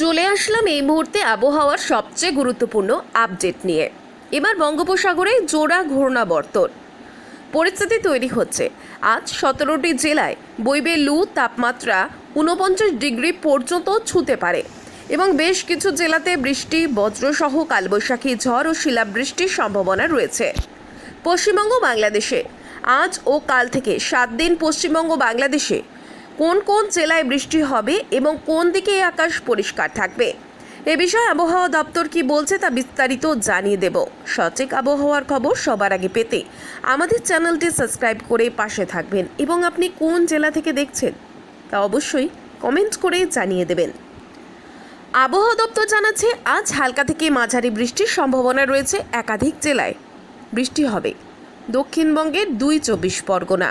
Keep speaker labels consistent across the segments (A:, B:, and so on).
A: চলে আসলাম এই মুহূর্তে আবহাওয়ার সবচেয়ে গুরুত্বপূর্ণ আপডেট নিয়ে। এবার বঙ্গোপসাগরে জোড়া ঘূর্ণাবর্তন। পরিস্থিতি তৈরি হচ্ছে। আজ সতেরোটি জেলায় বইবে লু তাপমাত্রা উনপঞ্চাশ ডিগ্রি পর্যন্ত ছুতে পারে এবং বেশ কিছু জেলাতে বৃষ্টি, বজ্রসহ কালবৈশাখী ঝড় ও শিলাবৃষ্টির সম্ভাবনা রয়েছে। পশ্চিমবঙ্গ বাংলাদেশে আজ ও কাল থেকে সাত দিন পশ্চিমবঙ্গ বাংলাদেশে কোন কোন জেলায় বৃষ্টি হবে এবং কোন দিকে আকাশ পরিষ্কার থাকবে? এ বিষয়ে আবহাওয়া দপ্তর কি বলছে তা বিস্তারিত জানিয়ে দেব। সঠিক আবহাওয়ার খবর সবার আগে পেতে আমাদের চ্যানেলটি সাবস্ক্রাইব করে পাশে থাকবেন এবং আপনি কোন জেলা থেকে দেখছেন তা অবশ্যই কমেন্ট করে জানিয়ে দেবেন। আবহাওয়া দপ্তর জানাচ্ছে, আজ হালকা থেকে মাঝারি বৃষ্টির সম্ভাবনা রয়েছে একাধিক জেলায়। বৃষ্টি হবে। দক্ষিণবঙ্গের দুই চব্বিশ পরগনা।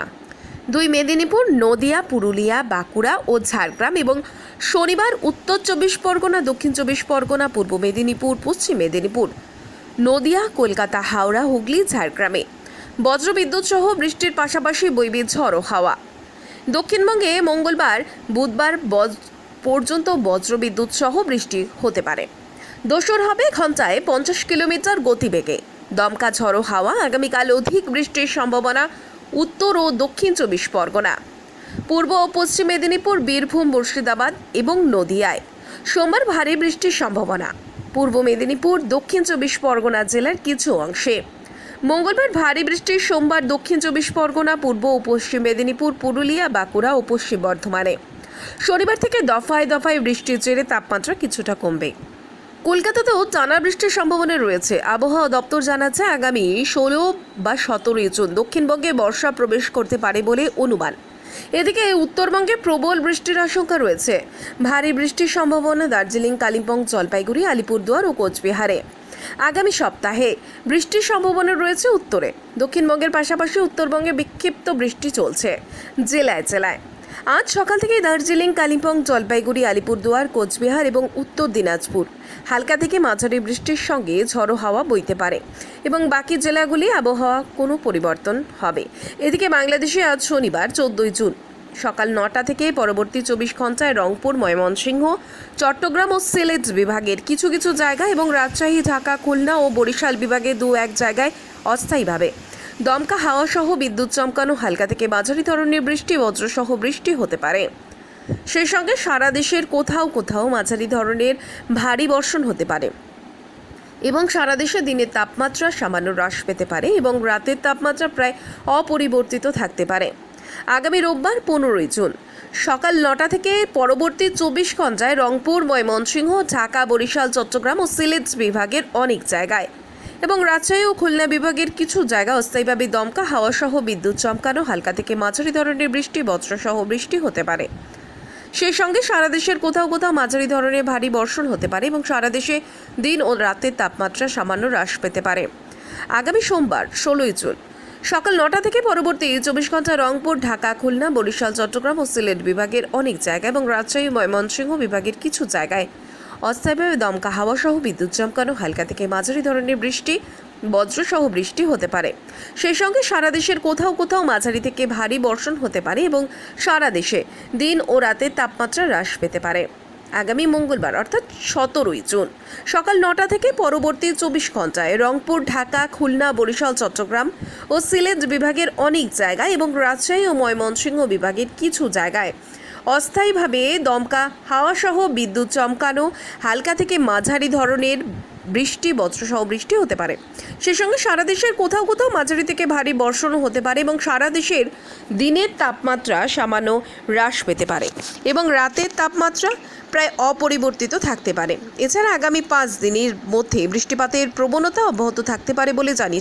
A: দুই মেদিনীপুর, নদিয়া, পুরুলিয়া, বাঁকুড়া ও ঝাড়গ্রাম এবং শনিবার উত্তর চব্বিশ পরগনা, দক্ষিণ চব্বিশ পরগনা, পূর্ব মেদিনীপুর, পশ্চিম মেদিনীপুর। নদিয়া, কলকাতা, হাওড়া, হুগলি, ঝাড়গ্রামে। বজ্রবিদ্যুৎ সহ বৃষ্টির পাশাপাশি বইবে ঝড়ো হাওয়া। দক্ষিণবঙ্গে মঙ্গলবার, বুধবার বজ পর্যন্ত বজ্রবিদ্যুৎ সহ বৃষ্টি হতে পারে। দোসর হবে ঘন্টায় পঞ্চাশ কিলোমিটার গতিবেগে। দমকা ঝড়ো হাওয়া, আগামীকাল অধিক বৃষ্টির সম্ভাবনা উত্তর ও দক্ষিণ চব্বিশ পরগনা, পূর্ব ও পশ্চিম মেদিনীপুর, বীরভূম, মুর্শিদাবাদ এবং নদিয়ায়। সোমবার ভারী বৃষ্টির সম্ভাবনা। পূর্ব মেদিনীপুর, দক্ষিণ চব্বিশ পরগনা জেলার কিছু অংশে। মঙ্গলবার ভারী বৃষ্টির সোমবার দক্ষিণ চব্বিশ পরগনা, পূর্ব ও পশ্চিম মেদিনীপুর, পুরুলিয়া, বাঁকুড়া ও পশ্চিম বর্ধমানে। শনিবার থেকে দফায় দফায় বৃষ্টির জেরে তাপমাত্রা কিছুটা কমবে। কলকাতাতেও টানা বৃষ্টির সম্ভাবনা রয়েছে। আবহাওয়া দপ্তর জানাচ্ছে আগামী ষোলো বা সতেরোই জুন দক্ষিণবঙ্গে বর্ষা প্রবেশ করতে পারে বলে অনুমান। এদিকে উত্তরবঙ্গে প্রবল বৃষ্টির আশঙ্কা রয়েছে। ভারী বৃষ্টির সম্ভাবনা দার্জিলিং, কালিম্পং, জলপাইগুড়ি, আলিপুরদুয়ার ও কোচবিহারে। আগামী সপ্তাহে বৃষ্টির সম্ভাবনা রয়েছে উত্তরে। দক্ষিণবঙ্গের পাশাপাশি উত্তরবঙ্গে বিক্ষিপ্ত বৃষ্টি চলছে। জেলায় জেলায়। আজ সকাল থেকেই দার্জিলিং, কালিম্পং, জলপাইগুড়ি, আলিপুরদুয়ার, কোচবিহার এবং উত্তর দিনাজপুর। হালকা থেকে মাঝারি বৃষ্টির সঙ্গে ঝড়ো হাওয়া বইতে পারে এবং বাকি জেলাগুলি আবহাওয়া কোনো পরিবর্তন হবে। এদিকে বাংলাদেশে আজ শনিবার, চোদ্দই জুন। সকাল নটা থেকে পরবর্তী চব্বিশ ঘন্টায় রংপুর, ময়মনসিংহ, চট্টগ্রাম ও সিলেট বিভাগের কিছু কিছু জায়গা এবং রাজশাহী, ঢাকা, খুলনা ও বরিশাল বিভাগে দু এক জায়গায় অস্থায়ীভাবে। দমকা হাওয়া সহ বিদ্যুৎ চমকানো হালকা থেকে মাঝারি ধরনের বৃষ্টি, বজ্রসহ বৃষ্টি হতে পারে। সেই সঙ্গে সারা দেশের কোথাও কোথাও মাঝারি ধরনের ভারী বর্ষণ হতে পারে এবং সারা দেশে দিনের তাপমাত্রা সামান্য হ্রাস পেতে পারে এবং রাতের তাপমাত্রা প্রায় অপরিবর্তিত থাকতে পারে। আগামী রোববার পনেরোই জুন, সকাল নটা থেকে পরবর্তী চব্বিশ ঘন্টায় রংপুর, ময়মনসিংহ, ঢাকা, বরিশাল, চট্টগ্রাম ও সিলেট বিভাগের অনেক জায়গায় এবং রাজশাহী ও খুলনা বিভাগের কিছু জায়গা অস্থায়ীভাবে দমকা হাওয়া সহ বিদ্যুৎ চমকানো, হালকা থেকে মাঝারি ধরনের বৃষ্টি বজ্রসহ বৃষ্টি হতে পারে। সেই সঙ্গে সারা দেশের কোথাও কোথাও মাঝারি ধরনের ভারী বর্ষণ হতে পারে এবং সারা দেশে দিন ও রাতের তাপমাত্রা সামান্য হ্রাস পেতে পারে। আগামী সোমবার, ষোলোই জুন, সকাল নটা থেকে পরবর্তী চব্বিশ ঘণ্টা রংপুর, ঢাকা, খুলনা, বরিশাল, চট্টগ্রাম ও সিলেট বিভাগের অনেক জায়গা এবং রাজশাহী ময়মনসিংহ বিভাগের কিছু জায়গায় অস্থায়ীভাবে দমকা হাওয়া সহ বিদ্যুৎ চমকানো, হালকা থেকে মাঝারি ধরনের বৃষ্টি, বজ্রসহ বৃষ্টি হতে পারে। সেই সঙ্গে সারা দেশের কোথাও কোথাও মাঝারি থেকে ভারী বর্ষণ হতে পারে এবং সারা দেশে দিন ও রাতের তাপমাত্রা হ্রাস পেতে পারে। আগামী মঙ্গলবার, অর্থাৎ সতেরোই জুন, সকাল নটা থেকে পরবর্তী চব্বিশ ঘন্টায় রংপুর, ঢাকা, খুলনা, বরিশাল, চট্টগ্রাম ও সিলেট বিভাগের অনেক জায়গায় এবং রাজশাহী ও ময়মনসিংহ বিভাগের কিছু জায়গায় অস্থায়ীভাবে দমকা, হাওয়াসহ বিদ্যুৎ চমকানো, হালকা থেকে মাঝারি ধরনের বৃষ্টি, বজ্রসহ বৃষ্টি হতে পারে। সেই সঙ্গে সারা দেশের কোথাও কোথাও মাঝারি থেকে ভারী বর্ষণও হতে পারে এবং সারা দেশের দিনের তাপমাত্রা সামান্য হ্রাস পেতে পারে এবং রাতের তাপমাত্রা প্রায় অপরিবর্তিত থাকতে পারে। এছাড়া আগামী পাঁচ দিনের মধ্যে বৃষ্টিপাতের প্রবণতা অব্যাহত থাকতে পারে বলে জানিয়ে